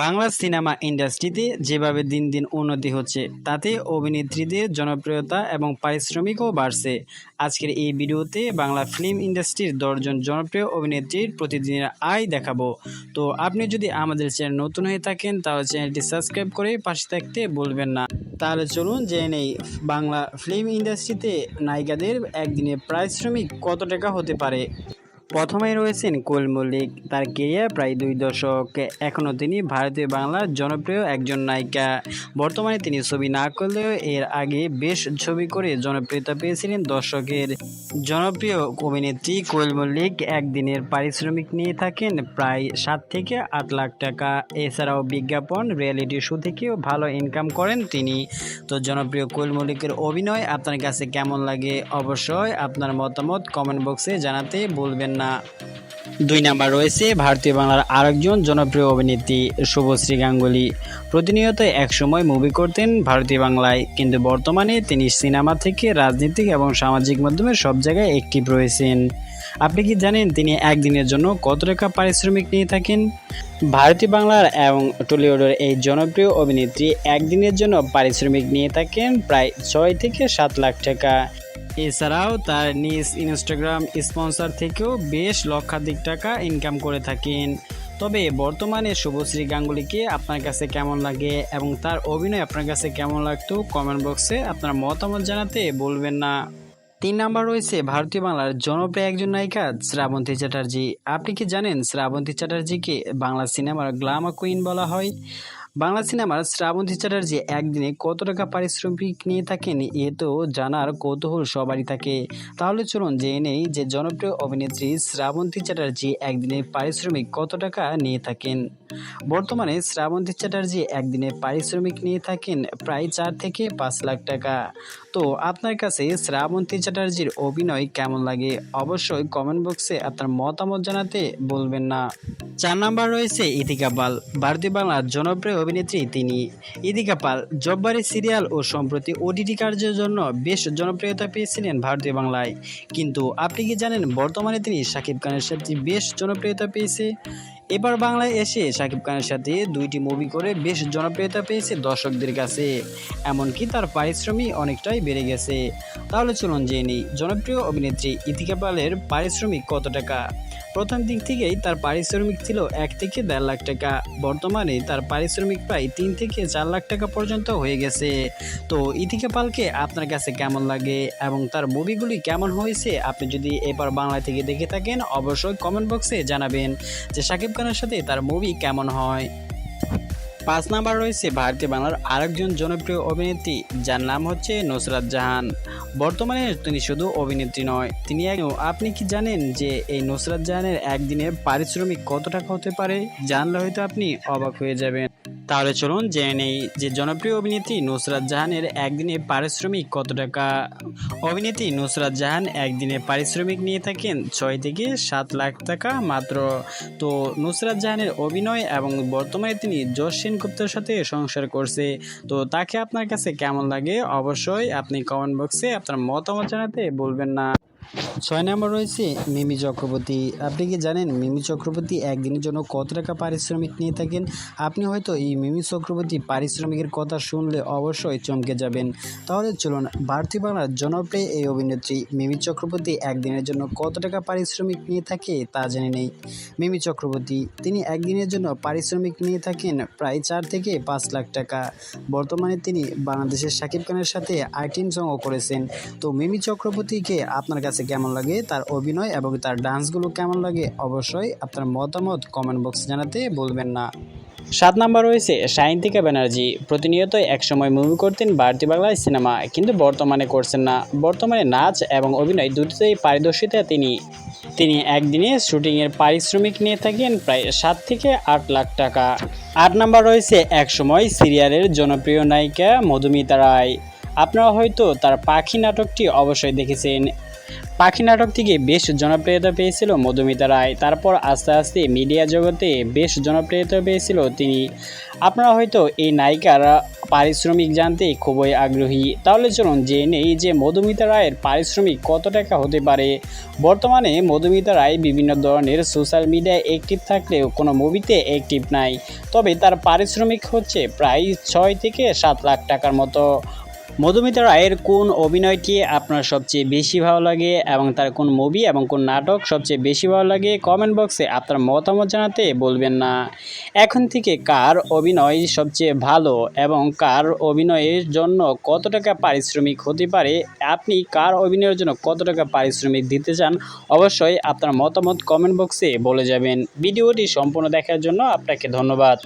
Bangla cinema ইন্ডাস্ট্রিতে যেভাবে দিন দিন উন্নতি হচ্ছে, তাতে অভিনেত্রীদের জনপ্রিয়তা এবং পারিশ্রমিকও বাড়ছে। আজকের এই ভিডিওতে বাংলা ফিল্ম ইন্ডাস্ট্রির দশজন জনপ্রিয় অভিনেত্রীর প্রতিদিনের আয় দেখাবো। তো আপনি যদি আমাদের চ্যানেল নতুন হয়ে থাকেন, তাহলে চ্যানেলটি সাবস্ক্রাইব করে পাশে থাকতে বলবেন না। তাহলে চলুন জেনে নেই, বাংলা ফিল্ম ইন্ডাস্ট্রিতে নায়িকাদের একদিনে পারিশ্রমিক কত টাকা হতে পারে? প্রথমে রয়েছেন কোয়েল মল্লিক। তার কেরিয়ার প্রায় দুই দশক। এখনও তিনি ভারতীয় বাংলার জনপ্রিয় একজন নায়িকা। বর্তমানে তিনি ছবি না করলেও এর আগে বেশ ছবি করে জনপ্রিয়তা পেয়েছিলেন দর্শকের। জনপ্রিয় অভিনেত্রী কোয়েল মল্লিক একদিনের পারিশ্রমিক নিয়ে থাকেন প্রায় সাত থেকে আট লাখ টাকা। এছাড়াও বিজ্ঞাপন রিয়েলিটি শো থেকেও ভালো ইনকাম করেন তিনি। তো জনপ্রিয় কোয়েল মল্লিকের অভিনয় আপনার কাছে কেমন লাগে? অবশ্যই আপনার মতামত কমেন্ট বক্সে জানাতে ভুলবেন না। দুই নাম্বার রয়েছে। ভারতীয় বাংলার আরেকজন জনপ্রিয় অভিনেত্রী শুভশ্রী গাঙ্গুলি প্রতিনিয়ত একসময় মুভি করতেন। ভারতীয় বাংলায় কিন্তু বর্তমানে তিনি সিনেমা থেকে রাজনীতিক এবং সামাজিক মাধ্যমে সব জায়গায় অ্যাক্টিভ রয়েছেন। আপনি কি জানেন তিনি একদিনের জন্য কত টাকা পারিশ্রমিক নিয়ে থাকেন? ভারতীয় বাংলার এবং টলিউডের এই জনপ্রিয় অভিনেত্রী একদিনের জন্য পারিশ্রমিক নিয়ে থাকেন প্রায় ছয় থেকে সাত লাখ টাকা। এছাড়াও তার নিজ ইনস্টাগ্রাম স্পন্সর থেকেও বেশ লক্ষাধিক টাকা ইনকাম করে থাকেন। তবে বর্তমানে শুভশ্রী গাঙ্গুলিকে আপনার কাছে কেমন লাগে এবং তার অভিনয় আপনার কাছে কেমন লাগতো কমেন্ট বক্সে আপনার মতামত জানাতে বলবেন না। তিন নাম্বার রয়েছে ভারতীয় বাংলার জনপ্রিয় একজন নায়িকা শ্রাবন্তী চ্যাটার্জি। আপনি কি জানেন শ্রাবন্তী চ্যাটার্জিকে বাংলা সিনেমার গ্লামা কুইন বলা হয়? বাংলা সিনেমার শ্রাবন্তী চ্যাটার্জি একদিনে কত টাকা পারিশ্রমিক নিয়ে থাকেন এ তো জানার কৌতূহল সবারই থাকে। তাহলে চলুন জেনে নেই যে জনপ্রিয় অভিনেত্রী শ্রাবন্তী চ্যাটার্জি একদিনে পারিশ্রমিক কত টাকা নিয়ে থাকেন। বর্তমানে শ্রাবন্তী চ্যাটার্জি একদিনে পারিশ্রমিক নিয়ে থাকেন প্রায় চার থেকে পাঁচ লাখ টাকা। তো আপনার কাছে শ্রাবন্তী চ্যাটার্জির অভিনয় কেমন লাগে? অবশ্যই কমেন্ট বক্সে আপনার মতামত জানাতে বলবেন না। চার নাম্বার রয়েছে ইতিকা পাল। ভারতীয় বাংলার জনপ্রিয় অভিনেত্রী তিনি। ইদিকা পাল জব্বারি সিরিয়াল ও সম্প্রতি ওটিটি কার্যের জন্য বেশ জনপ্রিয়তা পেয়েছিলেন ভারতীয় বাংলায়। কিন্তু আপনি কি জানেন বর্তমানে তিনি শাকিব খানের সাথে বেশ জনপ্রিয়তা পেয়েছে? এবার বাংলায় এসে শাকিব খানের সাথে দুইটি মুভি করে বেশ জনপ্রিয়তা পেয়েছে দর্শকদের কাছে। এমনকি তার পারিশ্রমিক অনেকটাই বেড়ে গেছে। তাহলে চলুন জেনে জনপ্রিয় অভিনেত্রী ইতিকা পালের পারিশ্রমিক কত টাকা? প্রথম দিক থেকেই তার পারিশ্রমিক ছিল এক থেকে দেড় লাখ টাকা। বর্তমানে তার পারিশ্রমিক প্রায় তিন থেকে চার লাখ টাকা পর্যন্ত হয়ে গেছে। তো ইতিকা পালকে আপনার কাছে কেমন লাগে এবং তার মুভিগুলি কেমন হয়েছে? আপনি যদি এবার বাংলা থেকে দেখে থাকেন, অবশ্যই কমেন্ট বক্সে জানাবেন যে শাকিব খানের সাথে তার মুভি কেমন হয়। পাঁচ নাম্বার রয়েছে ভারতীয় বাংলার আরেকজন জনপ্রিয় অভিনেত্রী, যার নাম হচ্ছে নুসরাত জাহান। বর্তমানে তিনি শুধু অভিনেত্রী নয়, তিনি আপনি কি জানেন যে এই নুসরাত জাহানের একদিনের পারিশ্রমিক কত টাকা হতে পারে? জানলে হয়তো আপনি অবাক হয়ে যাবেন। তাহলে চলুন জেনে নেই যে জনপ্রিয় অভিনেত্রী নুসরাত জাহানের একদিনে পারিশ্রমিক কত টাকা? অভিনেত্রী নুসরাত জাহান একদিনে পারিশ্রমিক নিয়ে থাকেন ছয় থেকে সাত লাখ টাকা মাত্র। তো নুসরাত জাহানের অভিনয় এবং বর্তমানে তিনি যশ সেনগুপ্তের সাথে সংসার করছে। তো তাকে আপনার কাছে কেমন লাগে? অবশ্যই আপনি কমেন্ট বক্সে আপনার মতামত জানাতে বলবেন না। ছয় নম্বর রয়েছে মিমি চক্রবর্তী। আপনি কি জানেন মিমি চক্রবর্তী একদিনের জন্য কত টাকা পারিশ্রমিক নিয়ে থাকেন? আপনি হয়তো এই মিমি চক্রবর্তী পারিশ্রমিকের কথা শুনলে অবশ্যই চমকে যাবেন। তাহলে চলুন ভারতীয় বাংলার জনপ্রিয় এই অভিনেত্রী মিমি চক্রবর্তী একদিনের জন্য কত টাকা পারিশ্রমিক নিয়ে থাকে তা জেনে নেই। মিমি চক্রবর্তী, তিনি একদিনের জন্য পারিশ্রমিক নিয়ে থাকেন প্রায় চার থেকে পাঁচ লাখ টাকা। বর্তমানে তিনি বাংলাদেশের শাকিব খানের সাথে আইটিন সংও করেছেন। তো মিমি চক্রবর্তীকে আপনার কাছে কেমন লাগে, তার অভিনয় এবং তার ডান্সগুলো কেমন লাগে অবশ্যই আপনার মতামত কমেন্ট বক্সে জানাতে বলবেন না। সাত নাম্বার রয়েছে সায়ন্তিকা ব্যানার্জি। প্রতিনিয়ত একসময় মুভি করতেন ভারতীয় বাংলায় সিনেমা কিন্তু বর্তমানে করছেন না। বর্তমানে নাচ এবং অভিনয় দুটোতেই পারিদর্শিতা তিনি। তিনি একদিনে শুটিংয়ের পারিশ্রমিক নিয়ে থাকেন প্রায় সাত থেকে আট লাখ টাকা। আট নাম্বার রয়েছে একসময় সিরিয়ালের জনপ্রিয় নায়িকা মধুমিতা রায়। আপনারা হয়তো তার পাখি নাটকটি অবশ্যই দেখেছেন। পাখি নাটক থেকে বেশ জনপ্রিয়তা পেয়েছিল মধুমিতা রায়। তারপর আস্তে আস্তে মিডিয়া জগতে বেশ জনপ্রিয়তা পেয়েছিল তিনি। আপনারা হয়তো এই নায়িকার পারিশ্রমিক জানতে খুবই আগ্রহী। তাহলে চলুন জেনে নেই যে মধুমিতা রায়ের পারিশ্রমিক কত টাকা হতে পারে। বর্তমানে মধুমিতা রায় বিভিন্ন ধরনের সোশ্যাল মিডিয়ায় অ্যাক্টিভ থাকলেও কোনো মুভিতে অ্যাক্টিভ নাই। তবে তার পারিশ্রমিক হচ্ছে প্রায় ছয় থেকে সাত লাখ টাকার মতো। মধুমিতা রায়ের কোন অভিনয়টি আপনার সবচেয়ে বেশি ভালো লাগে এবং তার কোন মুভি এবং কোন নাটক সবচেয়ে বেশি ভালো লাগে? কমেন্ট বক্সে আপনার মতামত জানাতে বলবেন না। এখন থেকে কার অভিনয় সবচেয়ে ভালো এবং কার অভিনয়ের জন্য কত টাকা পারিশ্রমিক হতে পারে? আপনি কার অভিনয়ের জন্য কত টাকা পারিশ্রমিক দিতে চান? অবশ্যই আপনার মতামত কমেন্ট বক্সে বলে যাবেন। ভিডিওটি সম্পূর্ণ দেখার জন্য আপনাকে ধন্যবাদ।